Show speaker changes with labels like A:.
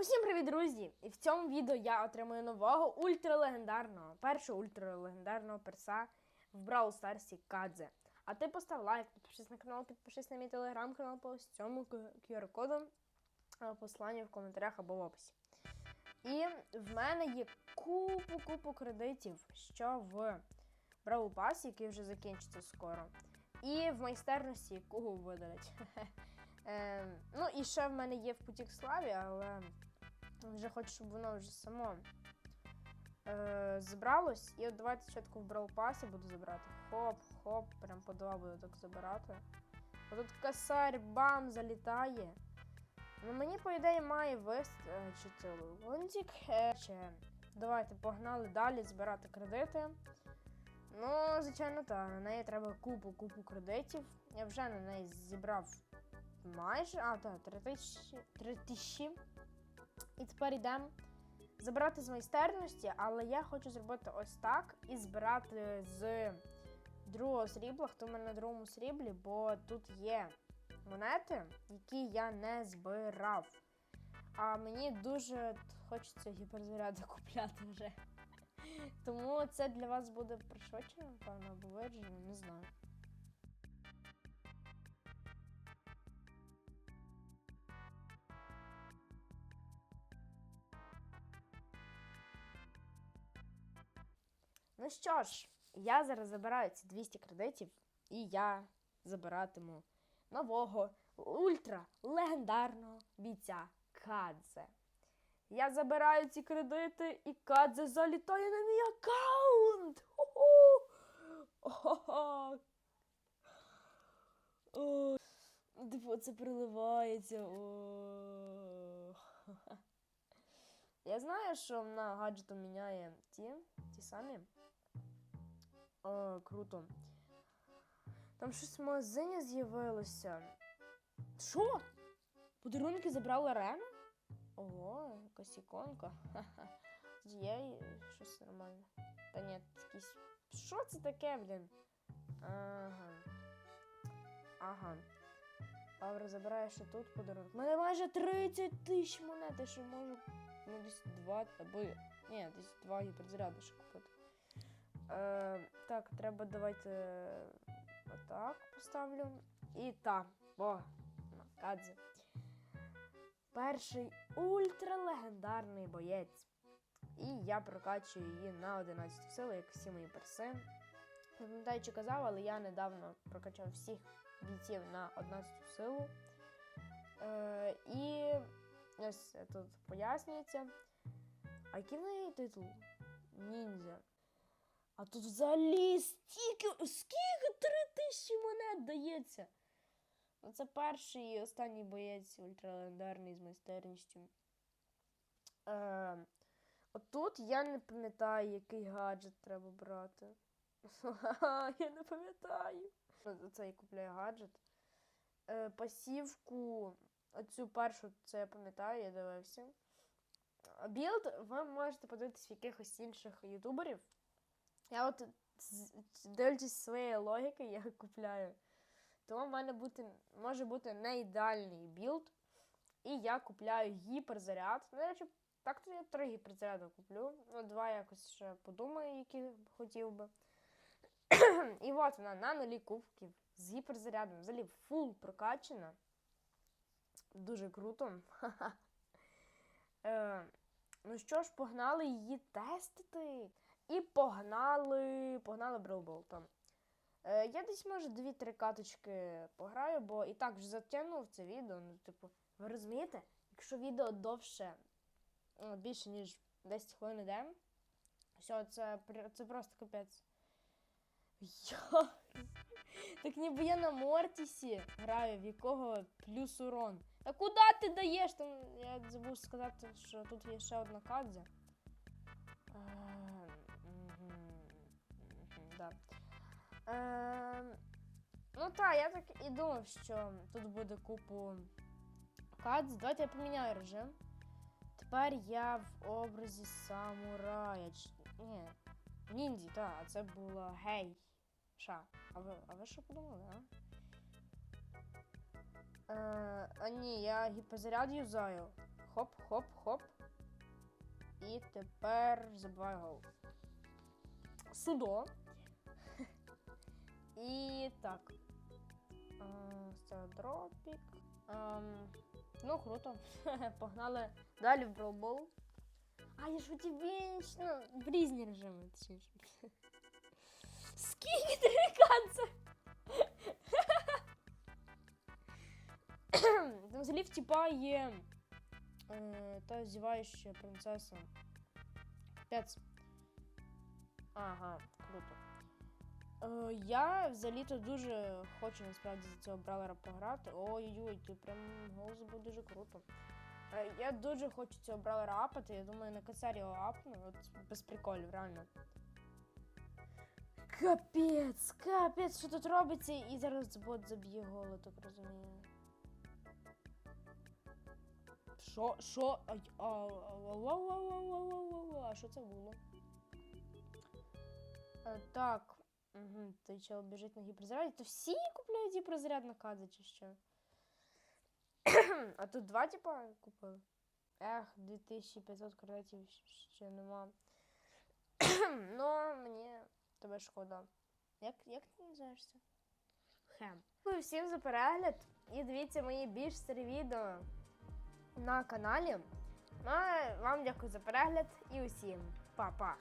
A: Усім привіт, друзі! І в цьому відео я отримую нового ультралегендарного, першого ультралегендарного перса в Brawl Старсі Кадзе. А ти постав лайк, підпишись на канал, підпишись на мій телеграм-канал по ось цьому QR-коду, посилання в коментарях або в описі. І в мене є купу-купу кредитів, що в Brawl Pass, який вже закінчиться скоро, і в майстерності, яку видалять. Ем, ну і ще в мене є в Путік Славі, але вже хочу, щоб воно вже само е, Забралось. І от давайте спочатку в Brawl Pass буду забирати. Хоп-хоп, прям по два буду так забирати. Отут косарь бам залітає. Ну Мені, по ідеї, має вест е, чи це лунтик. Е, давайте погнали далі збирати кредити. Ну, звичайно, так, на неї треба купу-купу кредитів. Я вже на неї зібрав майже. А, так, 3000. 3000. І тепер йдемо забирати з майстерності, але я хочу зробити ось так і збирати з другого срібла, хто в мене на другому сріблі, бо тут є монети, які я не збирав. А мені дуже хочеться гіперзаряди купляти вже. Тому це для вас буде пришвидшено, напевно, або виражено, не знаю. Ну що ж, я зараз забираю ці 200 кредитів, і я забиратиму нового ультра легендарного бійця Кадзе. Я забираю ці кредити, і Кадзе залітає на мій аккаунт. Ху-ху! О-хо-хо! О, Типу, це приливається. Я знаю, що на гаджету міняє ті, ті самі. О, круто. Там щось в магазині з'явилося. Що? Подарунки забрала Рена? Ого, якась іконка. Ха-ха. Є щось нормальне. Та ні, якісь. Що це таке, блін? Ага. Ага. Авра забирає ще тут подарунок. У мене майже 30 тисяч монет, я ще можу ну, десь два або. Ні, десь два гіперзаряди ще купити. Е, так, треба давайте отак поставлю. І так, о, Кадзе. Перший ультралегендарний боєць. І я прокачую її на 11 силу, як всі мої перси. Пам'ятаю, чи казав, але я недавно прокачав всіх бійців на 11 силу. Е, і ось тут пояснюється. А який в неї титул? Ніндзя. А тут взагалі стільки, скільки три тисячі монет дається. Ну, це перший і останній боєць ультралегендарний з майстерністю. Е, отут я не пам'ятаю, який гаджет треба брати. я не пам'ятаю. Оце я купляю гаджет. Е, пасівку, оцю першу, це я пам'ятаю, я дивився. Білд ви можете подивитись в якихось інших ютуберів. Я от дивлячись своєї логіки, я купляю. Тому в мене бути, може бути не ідеальний білд. І я купляю гіперзаряд. Ну, речі, так то я три гіперзаряди куплю. Ну, два якось ще подумаю, які хотів би. І от вона на нулі кубків з гіперзарядом. Взагалі фул прокачана. Дуже круто. Е, ну що ж, погнали її тестити. І погнали, погнали брелболтом. Е, я десь, може, дві-три каточки пограю, бо і так вже затягнув це відео. Ну, типу, ви розумієте, якщо відео довше, ну, більше, ніж 10 хвилин іде, все, це, це просто капець. Я... Так ніби я на Мортісі граю, в якого плюс урон. А куди ти даєш? Там я забув сказати, що тут є ще одна кадзя. Е, Да. Е, ну так, я так і думав, що тут буде купу кадз. Давайте я поміняю режим. Тепер я в образі самурая. Ні, ніндзі, так, а це було гей. Ша. А ви, а ви що подумали, а? Е, а ні, я гіперзаряд юзаю. Хоп, хоп, хоп. І тепер забивай гол. Судо. І так. Ем, ну, круто. Погнали далі в бролбол. А я ж хотів вічно в різні режими, точніше. Скільки триканця? Взагалі в тіпа є е, та зіваюча принцеса. Пец. Ага, круто. Е, я взагалі-то дуже хочу насправді за цього бравлера пограти. Ой-ой-ой, ти прям голос був дуже круто. Е, я дуже хочу цього бравлера апати. Я думаю, на косарі його апну. От без приколів, реально. Капець, капець, що тут робиться? І зараз бот заб'є гол, я так розумію. Що? Що? А, а, що це було? Так. Той чел біжить на гіперзаряді. То всі купляють гіперзаряд на кадзе чи що? а тут два типа купили. Ех, 2500 кредитів ще нема. ну, мені тебе шкода. Як як ти називаєшся? Хем. Дякую всім за перегляд і дивіться мої більш старі відео на каналі. Ну, а вам дякую за перегляд і усім па-па!